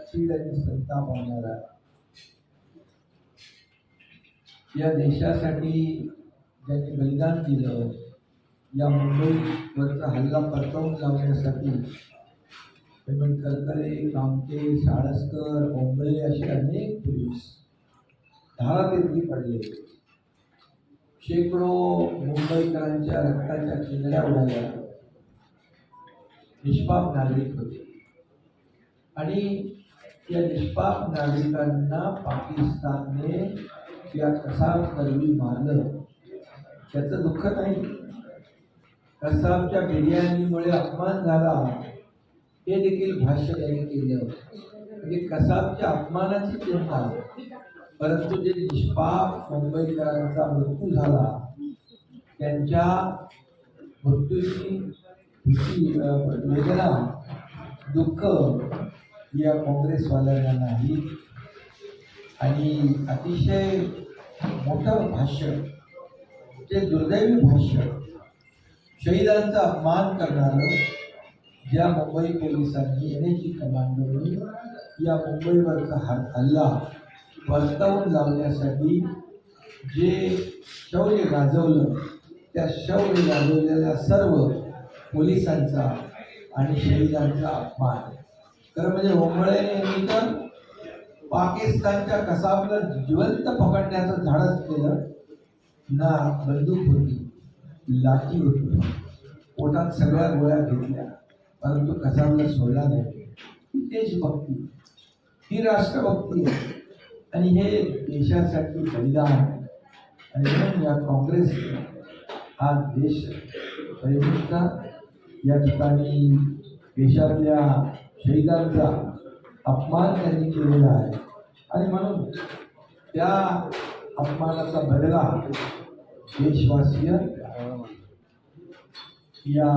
चीड आणि संताप या देशासाठी ज्यांनी बलिदान दिलं या मुंबईवरचा हल्ला परतवून लावण्यासाठी हेमंत करकरे कामते साळसकर ओंबळे असे अनेक पोलीस धारातीर्थी पडले. शेकडो मुंबईकरांच्या रक्ताच्या चिंधड्या उडाल्या. निष्पाप नागरिक होते. आणि या निष्पाप नागरिकांना पाकिस्तानने या कसाब करवी मारलं. त्याचं दुःख नाही. कसाबच्या बिर्याणीमुळे अपमान झाला. हे देखील भाष्य त्यांनी केलं म्हणजे कसाबच्या अपमानाची चिंता परंतु जे निष्पाप मुंबईकरांचा मृत्यू झाला, त्यांच्या मृत्यूची वेदना, दुःख या काँग्रेसवाल्यांना नाही आणि अतिशय मोठं भाष्य ते दुर्दैवी भाष्य शहीदांचा अपमान करणारं ज्या मुंबई पोलिसांनी एन एच कमांडोनी या मुंबईवरचा हा हल्ला परतवून लावण्यासाठी जे शौर्य गाजवलं त्या शौर्य गाजवलेल्या सर्व पोलिसांचा आणि शहीदांचा अपमान खरं म्हणजे होंबळे यांनी तर पाकिस्तानच्या कसाबला जिवंत पकडण्याचं धाडस केलं ना बंदूक होती लाठी होती. पोटात सगळ्या गोळ्या घेतल्या परंतु कसाबला सोडला नाही. ही देशभक्ती ही राष्ट्रभक्ती आहे. आणि हे देशासाठी बलिदान आहे. आणि म्हणून या काँग्रेस हा देश प्रेमिकता या ठिकाणी देशातल्या शहीदांचा अपमान त्यांनी केलेला आहे. आणि म्हणून त्या अपमानाचा बदला देशवासीय या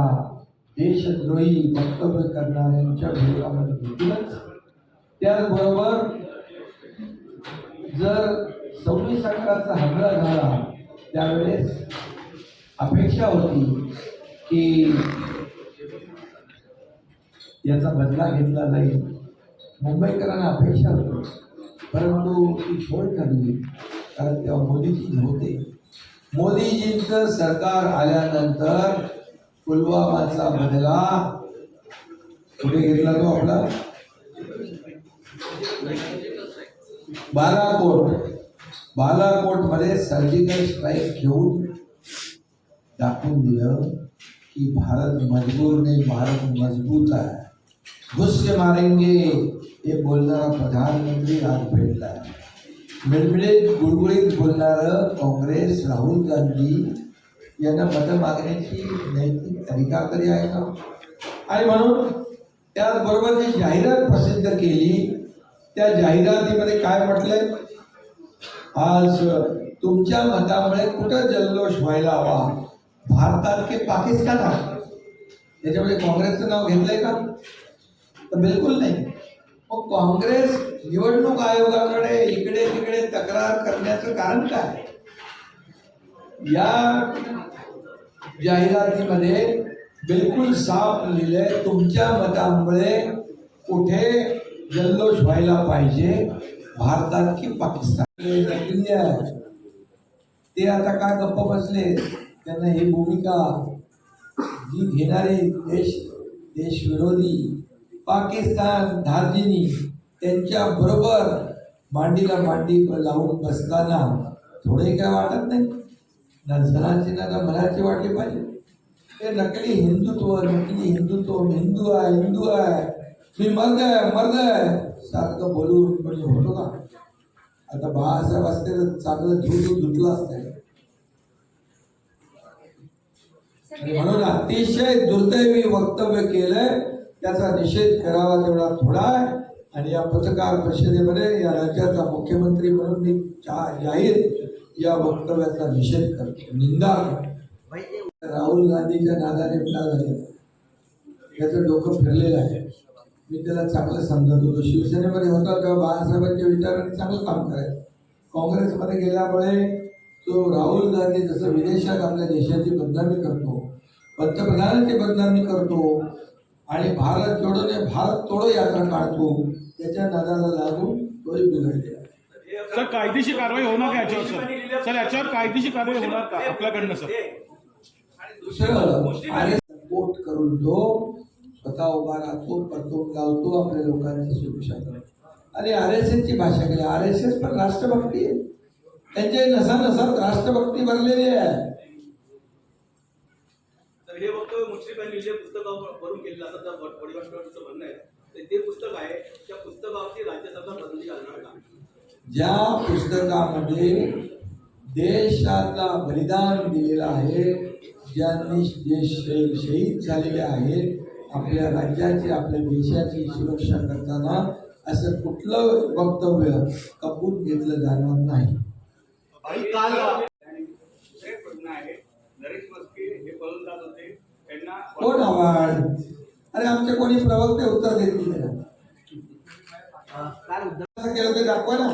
देशद्रोही वक्तव्य करणाऱ्यांच्या विरोधामध्ये घेतीलच. त्याचबरोबर जर सव्वीस अकराचा हल्ला झाला त्यावेळेस अपेक्षा होती की याचा बदला घेतला जाईल मुंबईकरांना अपेक्षा होती परंतु ती छोड ठरली कारण तेव्हा मोदीजी नव्हते. मोदीजींचं सरकार आल्यानंतर पुलवामाचा बदला कुठे घेतला तो आपला. बालाकोट. बालाकोटमध्ये सर्जिकल स्ट्राईक घेऊन दाखवून दिलं की भारत मजबूर नाही भारत मजबूत आहे. के मारेंगे हे बोलणारा प्रधानमंत्री आज भेटला। मिळमिळीत गुळगुळीत बोलणारं काँग्रेस राहुल गांधी यांना मतं मागण्याची नैतिक अधिकार तरी आहे का? आणि म्हणून त्याचबरोबर जी जाहिरात प्रसिद्ध केली त्या जाहिरातीमध्ये काय म्हटलंय? आज तुमच्या मतामुळे कुठं जल्लोष व्हायला हवा? भारतात की पाकिस्तानात? त्याच्यामध्ये काँग्रेसचं नाव घेतलंय का? तर बिलकुल नाही. मग काँग्रेस निवडणूक आयोगाकडे इकडे तिकडे तक्रार करण्याचं कारण काय? या जाहिरातीमध्ये बिलकुल साफ लिहिलंय तुमच्या मतामुळे कुठे जल्लोष व्हायला पाहिजे भारतात की पाकिस्तान हे ते आता काय गप्प बसले? त्यांना ही भूमिका जी घेणारे देश देशविरोधी पाकिस्तान धार्जिनी त्यांच्या बरोबर मांडीला मांडी लावून बसताना थोडे काय वाटत नाही. ना जनाची ना ना वाटले पाहिजे. ते नकली हिंदुत्व नकली हिंदुत्व हिंदू आहे हिंदू आहे. मी मर्द आहे मर्द आहे. सारखं बोलून म्हणजे होतो का? आता बाळासाहेब असते तर चांगलं धुतून धुतलं असतं. म्हणून अतिशय दुर्दैवी वक्तव्य केलंय त्याचा निषेध करावा तेवढा थोडा आहे. आणि या पत्रकार परिषदेमध्ये या राज्याचा मुख्यमंत्री म्हणून मी जाहीर या वक्तव्याचा निषेध करतो. निंदा करतो. राहुल गांधीच्या नादाने झाले. याचं डोकं फिरलेलं आहे. मी त्याला चांगलं समजत होतो शिवसेनेमध्ये होता तेव्हा बाळासाहेबांच्या विचाराने चांगलं काम करायचं. काँग्रेसमध्ये गेल्यामुळे तो राहुल गांधी जसं विदेशात आपल्या देशाची बदनामी करतो पंतप्रधानांची बदनामी करतो आणि भारत जोडोने भारत तोडो यात्रा काढतो. त्याच्या नादाला लागून तोही बिघडले. सर कायदेशीर कारवाई होणार का याच्यावर सर? सर याच्यावर कायदेशीर कारवाई होणार का आपल्याकडनं सर? दुसरं सपोर्ट करून तो स्वतः उभा राहतो परतून लावतो आपल्या लोकांची सुरक्षा करतो आणि आर एस एसची भाषा केली. आर एस एस पण राष्ट्रभक्ती आहे. त्यांच्या नसा नसात राष्ट्रभक्ती भरलेली आहे. तर हे वक्तव्य मुश्रीफांनी जे पुस्तकावरून केलेलं असं त्या वडिवांचं म्हणणं आहे ते पुस्तक आहे त्या पुस्तकावरती राज्य सरकार बंदी घालणार का? ज्या पुस्तकामध्ये देशाला बलिदान दिलेलं आहे ज्यांनी जे शहीद झालेले आहेत आपल्या राज्याची आपल्या देशाची सुरक्षा करताना असं कुठलं वक्तव्य कबूल घेतलं जाणार नाही आणि काल आणि दुसरे प्रश्न आहे नरेश मस्के हे पळून जात होते त्यांना कोण आवाड अरे आमचे कोणी प्रवक्ते उत्तर देत नाही त्याला. केलं ते दाखवा ना.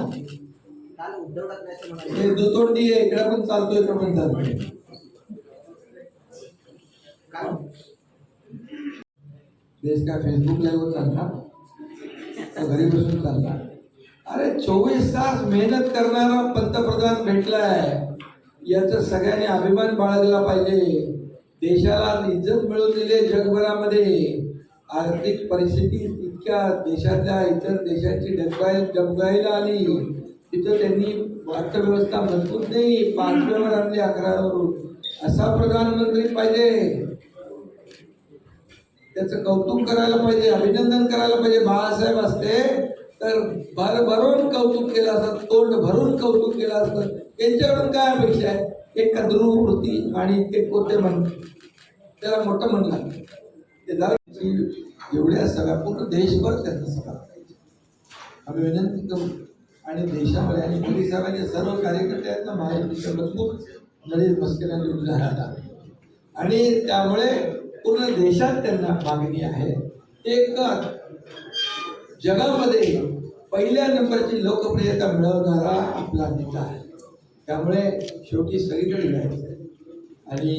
हे दुतोंडी आहे इकडे पण चालतोय इकडे पण चालतोय. देश का फेसबुक लाईव्ह चालला? घरी बसून चालला? अरे चोवीस तास मेहनत करणारा पंतप्रधान भेटलाय. याचं सगळ्यांनी अभिमान बाळगला पाहिजे. देशाला इज्जत मिळवलेले जगभरामध्ये आर्थिक परिस्थिती इतक्या देशातल्या इतर देशांची डबगाई डबगाईला आली. तिथं त्यांनी अर्थव्यवस्था मजबूत नाही पाचव्यावर आणली अकरावरून असा प्रधानमंत्री पाहिजे. त्याचं कौतुक करायला पाहिजे अभिनंदन करायला पाहिजे. बाळासाहेब असते तर भर भरून कौतुक केलं असतं तोंड भरून कौतुक केलं असतं. त्यांच्याकडून काय अपेक्षा आहे? एक कद्रू होती आणि ते कोते म्हण त्याला मोठं म्हणलं. ते जरा एवढ्या सगळ्या पूर्ण देशभर त्यांना सगळं पाहिजे आम्ही विनंती करू. आणि देशामध्ये आणि मोदी साहेबांचे सर्व कार्यकर्ते आहेत ना महायुतीचे मजबूत नरेश मस्केला निवडून आणि त्यामुळे पूर्ण देशात त्यांना मागणी आहे. एक जगामध्ये पहिल्या नंबरची लोकप्रियता मिळवणारा आपला नेता आहे. त्यामुळे शेवटी सगळीकडे जायचं आहे. आणि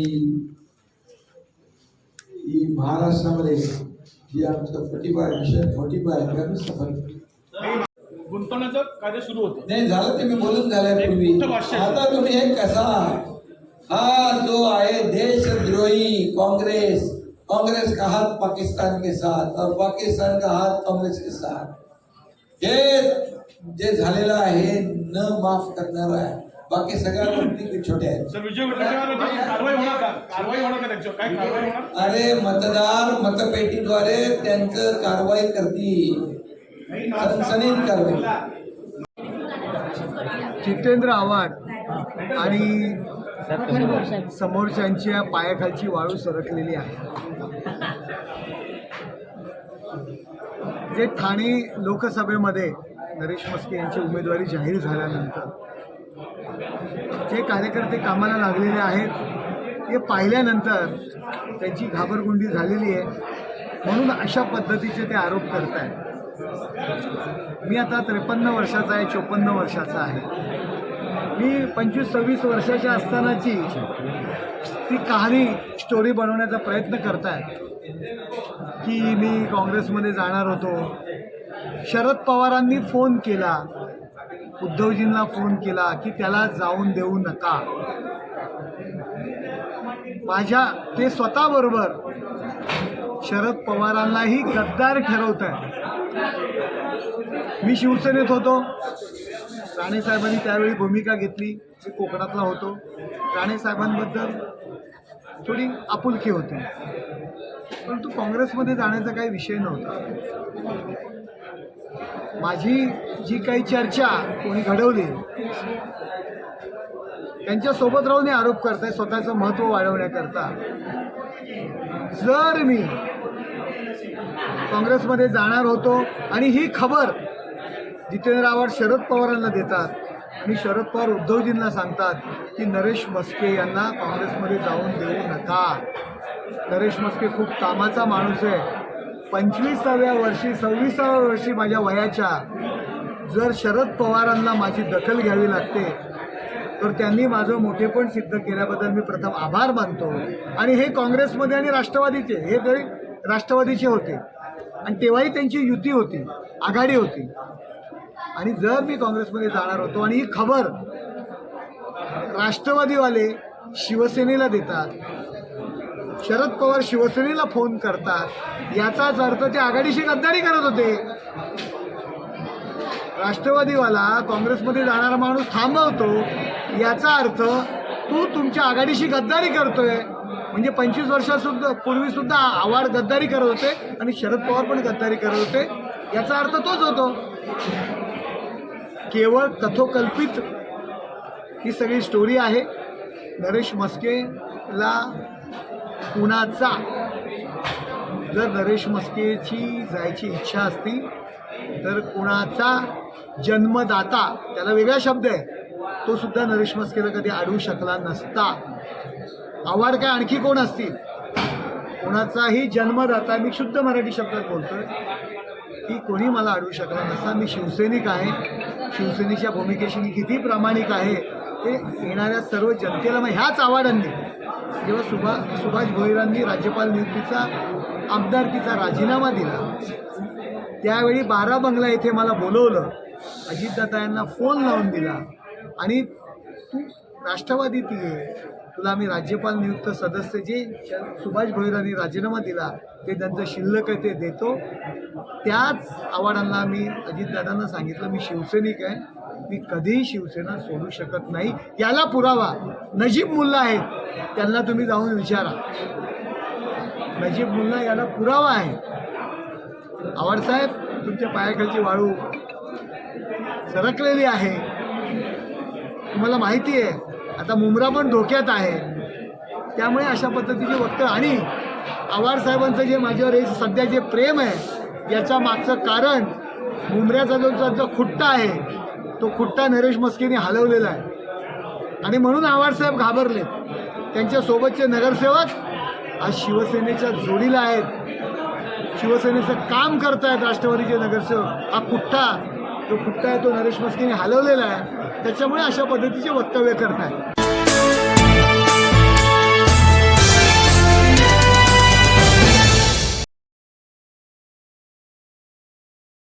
ही महाराष्ट्रामध्ये जी आमचं forty five mission forty five आम्ही सफल केली. गुंतवण्याचं कायदे सुरू होते. नाही झालं ते मी बोलून झालंय पूर्वी. आता तुम्ही हे कसा? हा जो आहे देशद्रोही कांग्रेस. कांग्रेस का हाथ पाकिस्तान के साथ? और पाकिस्तान का हाथ कांग्रेस के साथ? हे जे झालेलं आहे न माफ करणार आहे. बाकी सगळ्या गोष्टी छोट्या आहेत. सर विजय वडेट्टीवार कारवाई होणार का? कारवाई होणार का त्यांच्यावर? काय कारवाई होणार? अरे मतदार मतपेटीद्वारे त्यांचं कारवाई करतील. सनसनीत कारवाई. जितेंद्र आव्हाड आणि समोरच्यांच्या पायाखालची वाळू सरकलेली आहे. जे ठाणे लोकसभेमध्ये नरेश मस्के यांची उमेदवारी जाहीर झाल्यानंतर जे कार्यकर्ते कामाला लागलेले आहेत ते पाहिल्यानंतर त्यांची घाबरगुंडी झालेली आहे. म्हणून अशा पद्धतीचे ते आरोप करत आहेत मी आता त्रेपन्न वर्षाचा आहे चोपन्न वर्षाचा आहे. मी पंचवीस सव्वीस वर्षाच्या असतानाची ती कहाणी स्टोरी बनवण्याचा प्रयत्न करताय की मी काँग्रेसमध्ये जाणार होतो. शरद पवारांनी फोन केला. उद्धवजींना फोन केला की त्याला जाऊन देऊ नका. माझ्या ते स्वतःबरोबर शरद पवारांनाही गद्दार ठरवत आहे मी शिवसेनेत होतो. राणेसाहेबांनी त्यावेळी भूमिका घेतली मी कोकणातला होतो. राणेसाहेबांबद्दल थोडी आपुलकी होती. परंतु काँग्रेसमध्ये जाण्याचा काही विषय नव्हता. माझी जी काही चर्चा कोणी घडवली त्यांच्यासोबत राहून हे आरोप करताय स्वतःचं महत्त्व वाढवण्याकरता. जर मी काँग्रेसमध्ये जाणार होतो आणि ही खबर जितेंद्र आव्हाड शरद पवारांना देतात आणि शरद पवार उद्धवजींना सांगतात की नरेश मस्के यांना काँग्रेसमध्ये जाऊन देऊ नका. नरेश मस्के खूप कामाचा माणूस आहे. पंचवीसाव्या वर्षी सव्वीसाव्या वर्षी माझ्या वयाच्या जर शरद पवारांना माझी दखल घ्यावी लागते तर त्यांनी माझं मोठेपण सिद्ध केल्याबद्दल मी प्रथम आभार मानतो. आणि हे काँग्रेसमध्ये आणि राष्ट्रवादीचे हे तरी राष्ट्रवादीचे होते. आणि तेव्हाही त्यांची युती होती आघाडी होती. आणि जर मी काँग्रेसमध्ये जाणार होतो आणि ही खबर राष्ट्रवादीवाले शिवसेनेला देतात शरद पवार शिवसेनेला फोन करतात. याचाच अर्थ ते आघाडीशी गद्दारी करत होते. राष्ट्रवादीवाला काँग्रेसमध्ये जाणारा माणूस थांबवतो. याचा अर्थ तू तुमच्या आघाडीशी गद्दारी करतोय. म्हणजे पंचवीस वर्षासुद्धा पूर्वी सुद्धा आव्हाड गद्दारी करत होते आणि शरद पवार पण गद्दारी करत होते. याचा अर्थ तोच होतो. केवळ कथोकल्पित ही सगळी स्टोरी आहे. नरेश मस्केला कुणाचा? जर नरेश मस्केची जायची इच्छा असती तर कुणाचा जन्मदाता त्याला वेगळा शब्द आहे तो सुद्धा नरेश मस्केला कधी अडवू शकला नसता. आव्हाड काय आणखी कोण असतील? कोणाचाही जन्मदाता मी शुद्ध मराठी शब्दात बोलतोय की कोणी मला अडवू शकला नसता. मी शिवसैनिक आहे. शिवसेनेच्या भूमिकेशी मी किती प्रामाणिक आहे ते येणाऱ्या सर्व जनतेला मग ह्याच आव्हाडांनी जेव्हा सुभा सुभाष भोईरांनी राज्यपाल नियुक्तीचा आमदारकीचा राजीनामा दिला त्यावेळी बारा बंगला येथे मला बोलवलं. अजितदादा यांना फोन लावून दिला. आणि तू राष्ट्रवादीत ये. तुला आम्ही राज्यपाल नियुक्त सदस्य जे सुभाष भोईरांनी राजीनामा दिला ते त्यांचं शिल्लक ते देतो. त्याच आव्हाडांना मी अजितदादांना सांगितलं. मी शिवसैनिक आहे. मी कधीही शिवसेना सोडू शकत नाही. याला पुरावा. नजीब मुल्ला आहेत. त्यांना तुम्ही जाऊन विचारा. नजीब मुल्ला याला पुरावा आहे. आवडसाहेब तुमच्या पायाखालची वाळू सरकलेली आहे. तुम्हाला माहिती आहे आता मुंब्रा पण धोक्यात आहे. त्यामुळे अशा पद्धतीचे वक्तव्य आणि आवारसाहेबांचं जे माझ्यावर हे सध्या जे प्रेम आहे याच्या मागचं कारण मुंबऱ्याचा जो त्यांचा खुट्टा आहे तो खुट्टा नरेश मस्केने हलवलेला आहे. आणि म्हणून आव्हाडसाहेब घाबरले त्यांच्यासोबतचे नगरसेवक आज शिवसेनेच्या जोडीला आहेत. शिवसेनेचं काम करतायत राष्ट्रवादीचे नगरसेवक. हा खुट्टा तो खुट्टा आहे तो नरेश मस्केने हलवलेला आहे. त्याच्यामुळे अशा पद्धतीचे वक्तव्य करतायत.